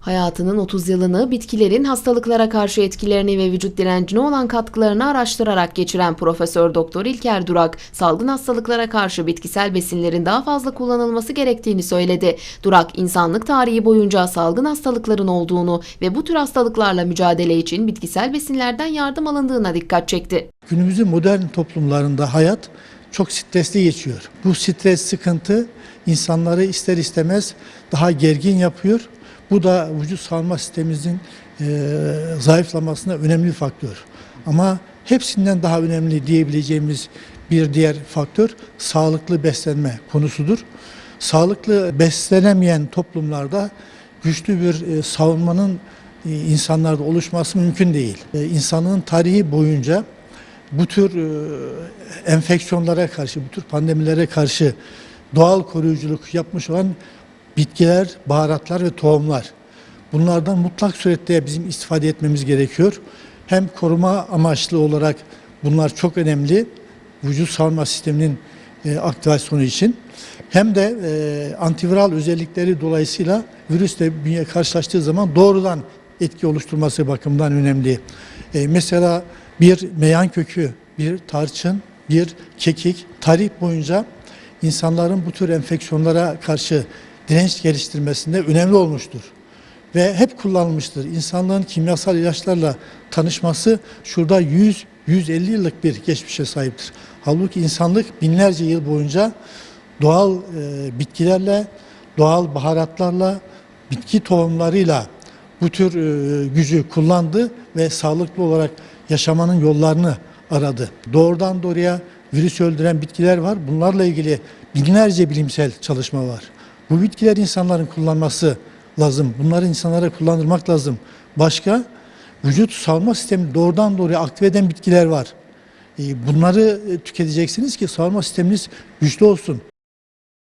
Hayatının 30 yılını bitkilerin hastalıklara karşı etkilerini ve vücut direncine olan katkılarını araştırarak geçiren Profesör Doktor İlker Durak, salgın hastalıklara karşı bitkisel besinlerin daha fazla kullanılması gerektiğini söyledi. Durak, insanlık tarihi boyunca salgın hastalıkların olduğunu ve bu tür hastalıklarla mücadele için bitkisel besinlerden yardım alındığına dikkat çekti. Günümüzün modern toplumlarında hayat çok stresli geçiyor. Bu stres, sıkıntı insanları ister istemez daha gergin yapıyor. Bu da vücut savunma sistemimizin e, zayıflamasına önemli faktör. Ama hepsinden daha önemli diyebileceğimiz bir diğer faktör sağlıklı beslenme konusudur. Sağlıklı beslenemeyen toplumlarda güçlü bir e, savunmanın e, insanlarda oluşması mümkün değil. E, insanlığın tarihi boyunca bu tür e, enfeksiyonlara karşı, bu tür pandemilere karşı doğal koruyuculuk yapmış olan bitkiler, baharatlar ve tohumlar. Bunlardan mutlak surette bizim istifade etmemiz gerekiyor. Hem koruma amaçlı olarak bunlar çok önemli vücut savunma sisteminin e, aktivasyonu için hem de e, antiviral özellikleri dolayısıyla virüsle bünye karşılaştığı zaman doğrudan etki oluşturması bakımından önemli. E, mesela bir meyan kökü, bir tarçın, bir kekik tarih boyunca insanların bu tür enfeksiyonlara karşı direnç geliştirmesinde önemli olmuştur. Ve hep kullanılmıştır. İnsanlığın kimyasal ilaçlarla tanışması şurada 100 150 yıllık bir geçmişe sahiptir. Halbuki insanlık binlerce yıl boyunca doğal e, bitkilerle, doğal baharatlarla, bitki tohumlarıyla bu tür e, gücü kullandı ve sağlıklı olarak yaşamanın yollarını aradı. Doğrudan doğruya virüs öldüren bitkiler var. Bunlarla ilgili binlerce bilimsel çalışma var. Bu bitkiler insanların kullanması lazım. Bunları insanlara kullandırmak lazım. Başka vücut savunma sistemini doğrudan doğruya aktive eden bitkiler var. E, Bunları e, tüketeceksiniz ki savunma sisteminiz güçlü olsun.